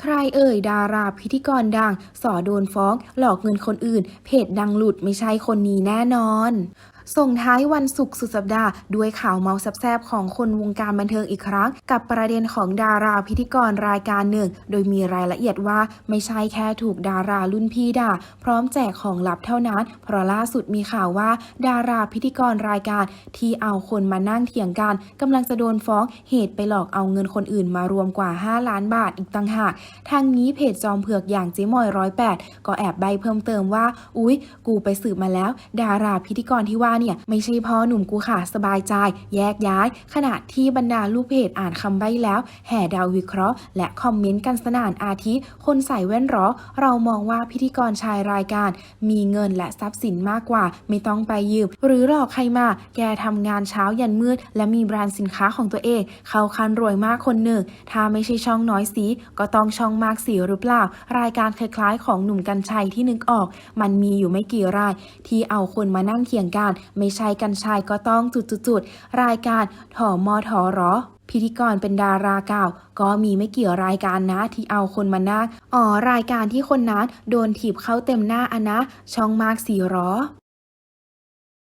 ใครเอ่ยดาราพิธีกรดัง สอโดนฟ้อง หลอกเงินคนอื่น เพจดังหลุดไม่ใช่คนนี้แน่นอน ส่งท้ายวันศุกร์สุดสัปดาห์ด้วยข่าวเมาสับแซบของคนวงการบันเทิงอีกครั้ง กับประเด็นของดาราพิธีกรรายการหนึ่ง โดยมีรายละเอียดว่าไม่ใช่แค่ถูกดารารุ่นพี่ด่า พร้อมแจกของลับเท่านั้น เพราะล่าสุดมีข่าวว่า ดาราพิธีกรรายการที่เอาคนมานั่งเถียงกันกำลังจะโดนฟ้องเหตุไปหลอกเอาเงินคนอื่นมารวมกว่า 5 ล้านบาทอีกต่างหากทางนี้เพจจอมเผือกอย่างเจ๊มอยร้อยแปดก็แอบใบเพิ่มเติมว่า อุ๊ย กูไปสืบมาแล้ว ดาราพิธีกรที่ว่าเนี่ยไม่ใช่พ่อหนุ่มกูค่ะสบายใจ แยกย้าย ขณะที่บรรดาลูกเพจอ่านคำใบ้แล้ว แห่ดาววิเคราะห์ และคอมเมนต์กันสนานอาทิ คนใส่แว่นหรอเรามองว่าพิธีกรชายรายการ มีเงินและทรัพย์สินมากกว่า ไม่ต้องไปยืมหรือหลอกใครมา แกทำงานเช้ายันมืด และมีแบรนด์สินค้าของตัวเอง เขาคันรวยมากคนหนึ่ง ถ้าไม่ใช่ช่องน้อยสีก็ต้องช่องมากสีหรือเปล่า รายการคล้ายๆ ของหนุ่มกัญชัยที่นึกออก มันมีอยู่ไม่กี่ราย ที่เอาคนมานั่งเถียงกันไม่ใช่กัญชายก็ต้องจุดๆๆ รายการถอมอถอรอพิธีกรเป็นดาราเก่า ก็มีไม่กี่รายการนะที่เอาคนมานักอ๋อรายการที่คนนั้นโดนถีบเข้าเต็มหน้าอะนะ ช่องมากสี่รอ